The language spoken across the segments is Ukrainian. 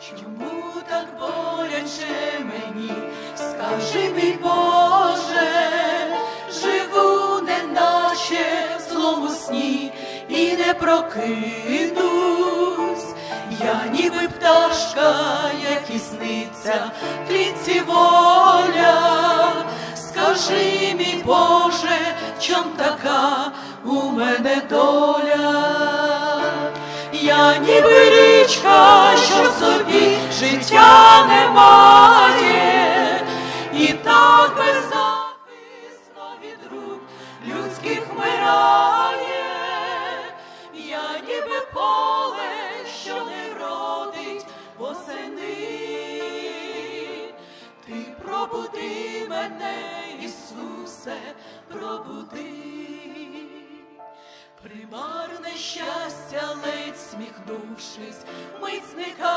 Чому так боляче мені, скажи мій Боже, живу неначе в злому сні і не прокинусь, я ніби пташка, як і сниться клітці воля. Скажи мій Боже, чом така у мене доля? Я ніби річка, що в собі життя не має, і так беззахисно від рук людських вмирає. Я ніби поле, що не родить восени. Ти пробуди мене, Ісусе, пробуди. Примарне щастя, ледь сміхнувшись, мить зникає,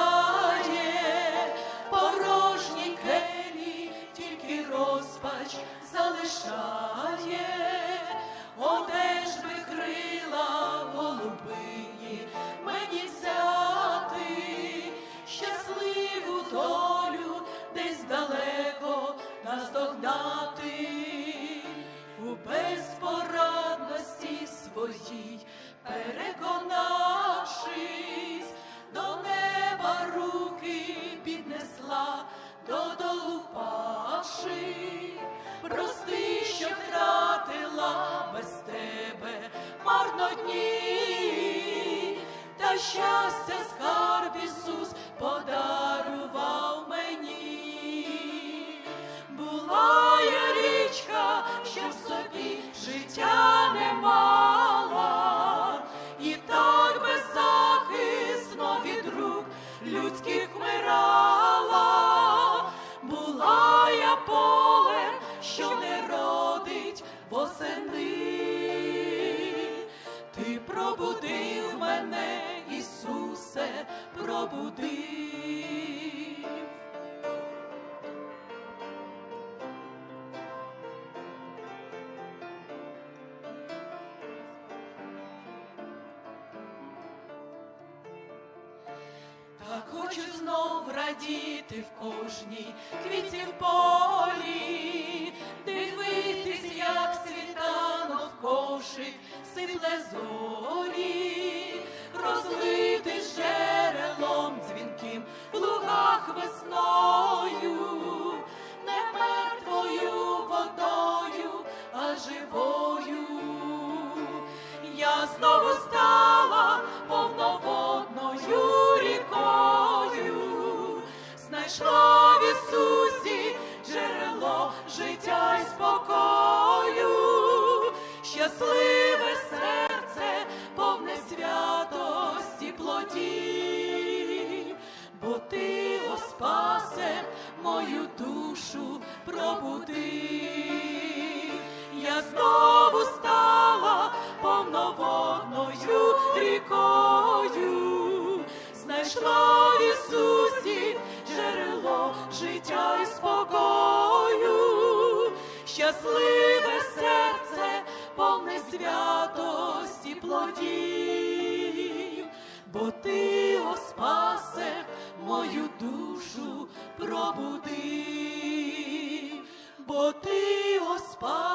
Щастя скарб Ісус подарував мені. Була я річка, що в собі життя не мала, і так беззахисно від рук людських вмирала. Була я поле, що не родить восени. Ти пробудив мене, пробудив. Так хочу знов радіти в кожній квітці в полі, весною, не мертвою водою, а живою. Я знову стала повноводною рікою, знайшла в Ісусі джерело життя й спокою, щасливе знайшла в Ісусі джерело життя і спокою, щасливе серце, повне святості плодів, бо ти, о спасе, мою душу пробудив, бо ти, о спасе,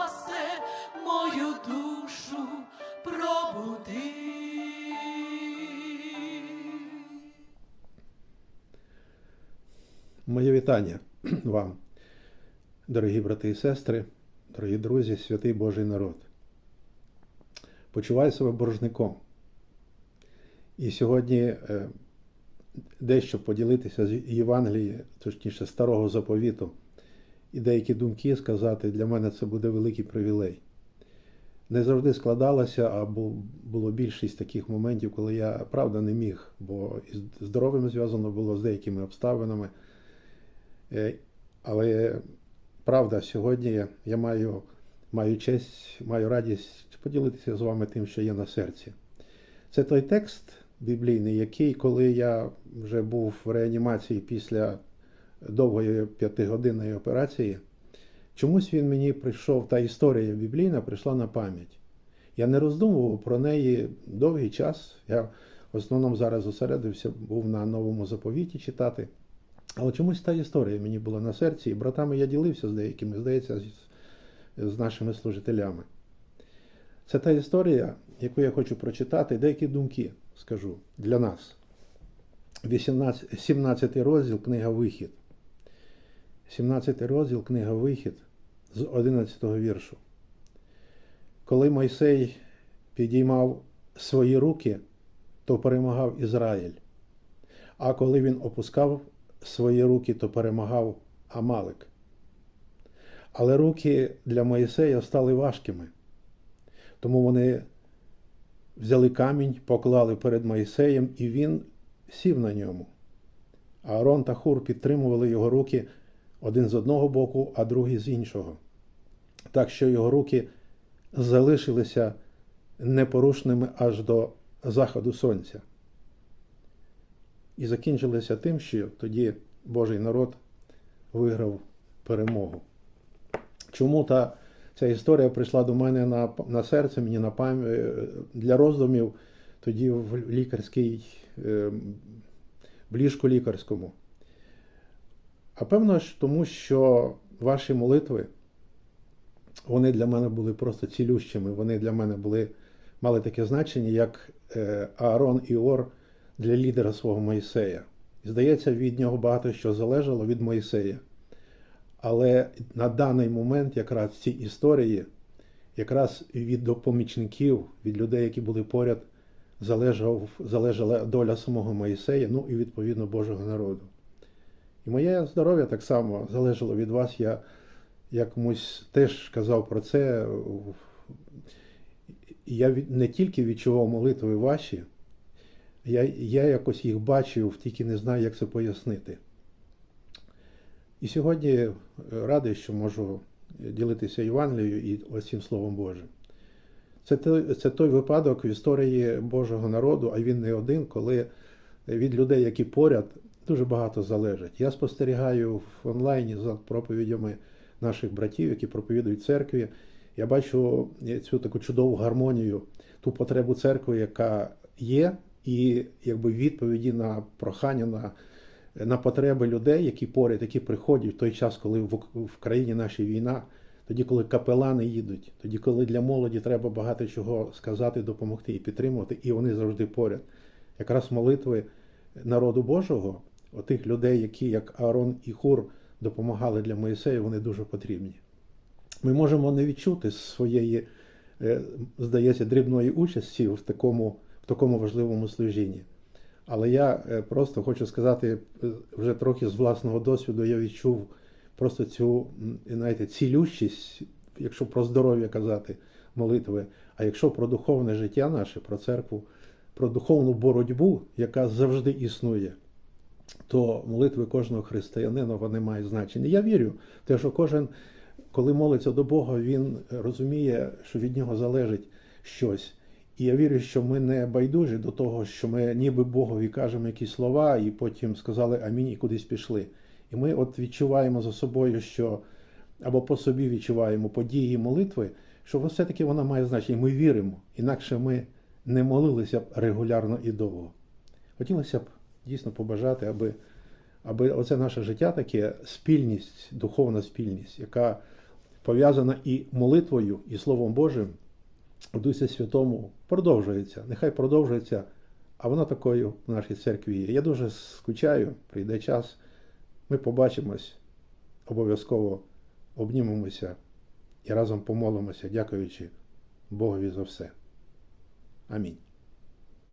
Моє вітання вам, дорогі брати і сестри, дорогі друзі, святий Божий народ. Почуваю себе боржником. І сьогодні е, дещо поділитися з Євангелії, точніше старого заповіту, і деякі думки сказати, для мене це буде великий привілей. Не завжди складалося, а бу- було більшість таких моментів, коли я правда не міг, бо із здоров'ям зв'язано було з деякими обставинами. Е, Але правда, сьогодні я маю, маю честь, маю радість поділитися з вами тим, що є на серці. Це той текст біблійний, який, коли я вже був в реанімації після довгої п'ятигодинної операції, чомусь він мені прийшов, та історія біблійна прийшла на пам'ять. Я не роздумував про неї довгий час. Я В основному зараз зосередився, був на новому заповіті читати. Але чомусь та історія мені була на серці, і братами я ділився з деякими, здається, з, з нашими служителями. Це та історія, яку я хочу прочитати, деякі думки скажу для нас. 18, 17 розділ книга Вихід. 17 розділ книга Вихід з 11 віршу. Коли Мойсей підіймав свої руки, то перемагав Ізраїль. А коли він опускав свої руки, то перемагав Амалик. Але руки для Моїсея стали важкими. Тому вони взяли камінь, поклали перед Моїсеєм, і він сів на ньому. Аарон та Хур підтримували його руки один з одного боку, а другий з іншого. Так що його руки залишилися непорушними аж до заходу сонця. І закінчилося тим, що тоді Божий народ виграв перемогу. Чому та ця історія прийшла до мене на, на серце, мені на пам... е, для роздумів тоді в лікарській, е, в ліжку лікарському. А певно ж тому, що ваші молитви, вони для мене були просто цілющими. Вони для мене були, мали таке значення, як е, Аарон і Ор для лідера свого Моїсея. І здається, від нього багато що залежало від Моїсея. Але на даний момент, якраз в цій історії, якраз від допомічників, від людей, які були поряд, залежав, залежала доля самого Моїсея, ну і відповідно Божого народу. І моє здоров'я так само залежало від вас. Я, я комусь теж казав про це. Я не тільки відчував молитви ваші, я, я якось їх бачив, тільки не знаю, як це пояснити. І сьогодні е, радий, що можу ділитися Євангелією і ось цим Словом Божим. Це той, це той випадок в історії Божого народу, а він не один, коли від людей, які поряд, дуже багато залежить. Я спостерігаю в онлайні за проповідями наших братів, які проповідують церкві. Я бачу цю таку чудову гармонію, ту потребу церкви, яка є, і якби відповіді на прохання на, на потреби людей, які поряд, які приходять в той час, коли в, в країні нашій війна, тоді, коли капелани їдуть, тоді, коли для молоді треба багато чого сказати, допомогти і підтримувати, і вони завжди поряд. Якраз молитви народу Божого, отих людей, які, як Аарон і Хур, допомагали для Моїсея, вони дуже потрібні. Ми можемо не відчути своєї, е, здається, дрібної участі в такому, в такому важливому служінні. Але я е, просто хочу сказати, е, вже трохи з власного досвіду я відчув просто цю, знаєте, цілющість, якщо про здоров'я казати, молитви, а якщо про духовне життя наше, про церкву, про духовну боротьбу, яка завжди існує, то молитви кожного християнина вони мають значення. Я вірю в те, що кожен, коли молиться до Бога, він розуміє, що від нього залежить щось. І я вірю, що ми не байдужі до того, що ми ніби Богові кажемо якісь слова, і потім сказали амінь і кудись пішли. І ми от відчуваємо за собою, що або по собі відчуваємо події молитви, що все-таки вона має значення. Ми віримо, інакше ми не молилися б регулярно і довго. Хотілося б дійсно побажати, аби, аби оце наше життя таке спільність, духовна спільність, яка пов'язана і молитвою, і Словом Божим Дусі Святому продовжується. Нехай продовжується, а вона такою в нашій церкві є. Я дуже скучаю, прийде час. Ми побачимось, обов'язково обнімемося і разом помолимося, дякуючи Богові за все. Амінь.